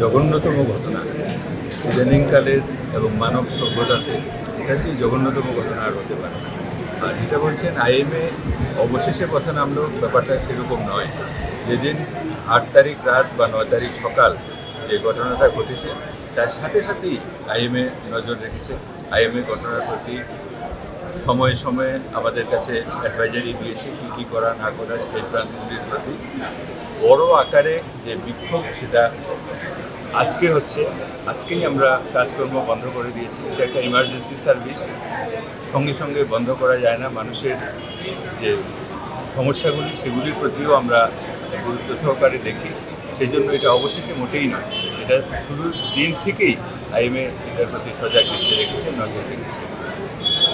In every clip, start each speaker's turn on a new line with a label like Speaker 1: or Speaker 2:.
Speaker 1: জঘন্যতম ঘটনা। ইদানিংকালের এবং মানব সভ্যতাতে এটা হচ্ছে জঘন্যতম ঘটনা আর হতে পারে আর যেটা বলছেন, আইএমএ অবশেষে কথা নামলো, ব্যাপারটা সেরকম নয়। যেদিন আট তারিখ রাত বা নয় তারিখ সকাল যে ঘটনাটা ঘটেছে, তার সাথে সাথেই আইএমএ নজর রেখেছে। আইএমএ ঘটনার প্রতি সময়ে সময়ে আমাদের কাছে অ্যাডভাইজারি দিয়েছে কী কী করা, না করা স্টেট ব্রাঞ্চগুলির প্রতি। বড় আকারে যে বিক্ষোভ, সেটা আজকে হচ্ছে, আজকেই আমরা কাজকর্ম বন্ধ করে দিয়েছি। এটা একটা ইমার্জেন্সি সার্ভিস সঙ্গে সঙ্গে বন্ধ করা যায় না। মানুষের যে সমস্যাগুলি, সেগুলির প্রতিও আমরা গুরুত্ব সহকারে দেখি। সেই জন্য এটা অবশেষে মোটেই নয়। এটা শুরুর দিন থেকেই আইএমএ এটার প্রতি সজাগ দৃষ্টি রেখেছে, নজর রেখেছে।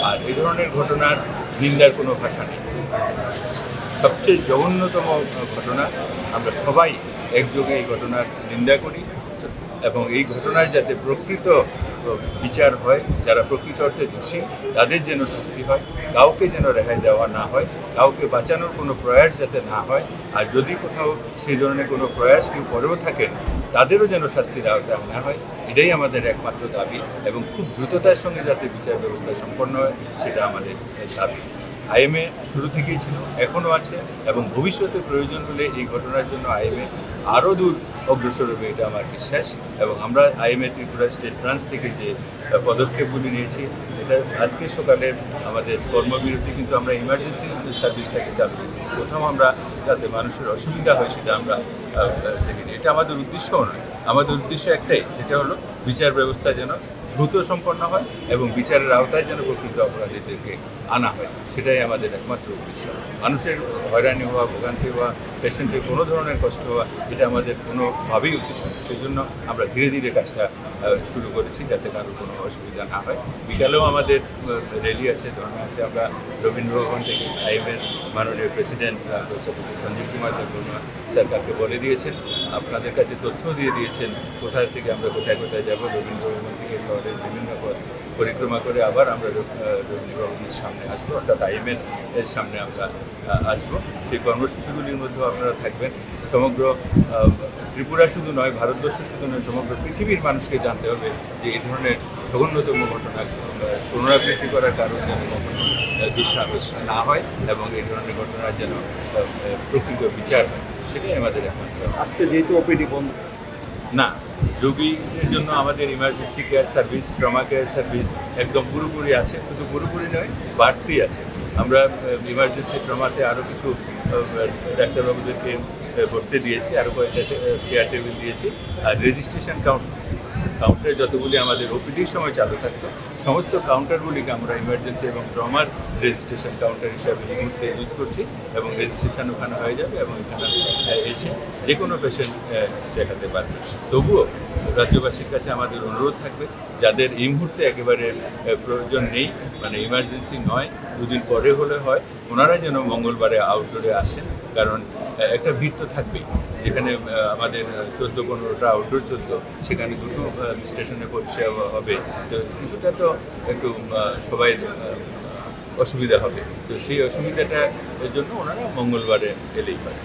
Speaker 1: আর এই ধরনের ঘটনার নিন্দার কোনো ভাষা নেই। সবচেয়ে জঘন্যতম ঘটনা, আমরা সবাই একযোগে এই ঘটনার নিন্দা করি। এবং এই ঘটনার যাতে প্রকৃত বিচার হয়, যারা প্রকৃত অর্থে দোষী, তাদের যেন শাস্তি হয়, কাউকে যেন রেহাই দেওয়া না হয়, কাউকে বাঁচানোর কোনো প্রয়াস যাতে না হয়, আর যদি কোথাও সেই ধরনের কোনো প্রয়াস কেউ করেও থাকেন, তাদেরও যেন শাস্তির আওতায় আনা হয়, এটাই আমাদের একমাত্র দাবি এবং খুব দ্রুততার সঙ্গে যাতে বিচার ব্যবস্থা সম্পন্ন হয়, সেটা আমাদের দাবি। আইএমএ শুরু থেকেই ছিল এখনও আছে এবং ভবিষ্যতে প্রয়োজন হলে এই ঘটনার জন্য আইএমএ আরও দূর অগ্রসর হবে, এটা আমার বিশ্বাস। এবং আমরা আইএমএ ত্রিপুরা স্টেট ব্রাঞ্চ থেকে যে পদক্ষেপগুলি নিয়েছি, এটা আজকে সকালে আমাদের কর্মবিরতি কিন্তু আমরা ইমার্জেন্সি সার্ভিসটাকে চালু করেছি। প্রথম আমরা যাতে মানুষের অসুবিধা হয় সেটা আমরা দেখিনি। এটা আমাদের উদ্দেশ্যও নয়। আমাদের উদ্দেশ্য একটাই, সেটা হলো বিচার ব্যবস্থা যেন দ্রুত সম্পন্ন হয় এবং বিচারের আওতায় যেন প্রকৃত অপরাধীদেরকে আনা হয়, সেটাই আমাদের একমাত্র উদ্দেশ্য। মানুষের হয়রানি হওয়া, ভোগান্তি হওয়া, পেশেন্টের কোনো ধরনের কষ্ট হওয়া, এটা আমাদের কোনোভাবেই উদ্দেশ্য সেই জন্য আমরা ধীরে ধীরে কাজটা শুরু করেছি যাতে কারোর কোনো অসুবিধা না হয়। বিকালেও আমাদের র্যালি আছে ধর্মে আছে। আমরা রবীন্দ্রভবন থেকে আইএমের মাননীয় প্রেসিডেন্ট সঞ্জীব কুমার দেববর্মা সরকারকে বলে দিয়েছেন। আপনাদের কাছে তথ্য দিয়ে দিয়েছেন কোথায় থেকে আমরা কোথায় কোথায় যাব রবীন্দ্র ভবন থেকে শহরের বিভিন্ন পথ পরিক্রমা করে আবার আমরা রবীন্দ্র ভবনের সামনে আসব অর্থাৎ আইএমের এর সামনে আমরা আসব। সেই কর্মসূচিগুলির মধ্যেও আপনারা থাকবেন। সমগ্র ত্রিপুরা শুধু নয় ভারতবর্ষ শুধু নয় সমগ্র পৃথিবীর মানুষকে জানতে হবে যে এই ধরনের জঘন্যতম ঘটনা পুনরাবৃত্তি করার কারণ যেন কখনো দুঃসাহস না হয় এবং এই ধরনের ঘটনার যেন প্রকৃত বিচার হয়। সেটাই আমাদের একমাত্র
Speaker 2: আজকে যেহেতু ওপিডি বন্ধ।
Speaker 1: না। রোগীদের জন্য আমাদের emergency care service trauma care service একদম পুরোপুরি আছে। শুধু পুরোপুরি নয়, বাড়তি আছে। আমরা ইমার্জেন্সি ট্রমাতে আরও কিছু ডাক্তারবাবুদেরকে বসতে দিয়েছি আরও কয়েকটা চেয়ার টেবিল দিয়েছি। আর রেজিস্ট্রেশন কাউন্ট কাউন্টার যতগুলি আমাদের ওপিডির সময় চালু থাকতো, সমস্ত কাউন্টারগুলিকে আমরা ইমার্জেন্সি এবং ট্রমার রেজিস্ট্রেশন কাউন্টার হিসাবে এই মুহূর্তে ইউজ করছি এবং রেজিস্ট্রেশন ওখানে হয়ে যাবে এবং এখানে এসে যে কোনো পেশেন্ট দেখাতে পারবে। তবুও রাজ্যবাসীর কাছে আমাদের অনুরোধ থাকবে, যাদের এই মুহূর্তে একেবারে প্রয়োজন নেই মানে ইমার্জেন্সি নয়, দুদিন পরে হলে হয়, ওনারা যেন মঙ্গলবারে আউটডোরে আসেন, কারণ একটা ভিড় তো থাকবেই। যেখানে আমাদের চোদ্দ, পনেরোটা আউটডোর চোদ্দ, সেখানে দুটো স্টেশনে পরিষেবা হবে। তো কিছুটা তো একটু সবাই অসুবিধা হবে। তো সেই অসুবিধাটার জন্য ওনারা মঙ্গলবারে এলেই পারে।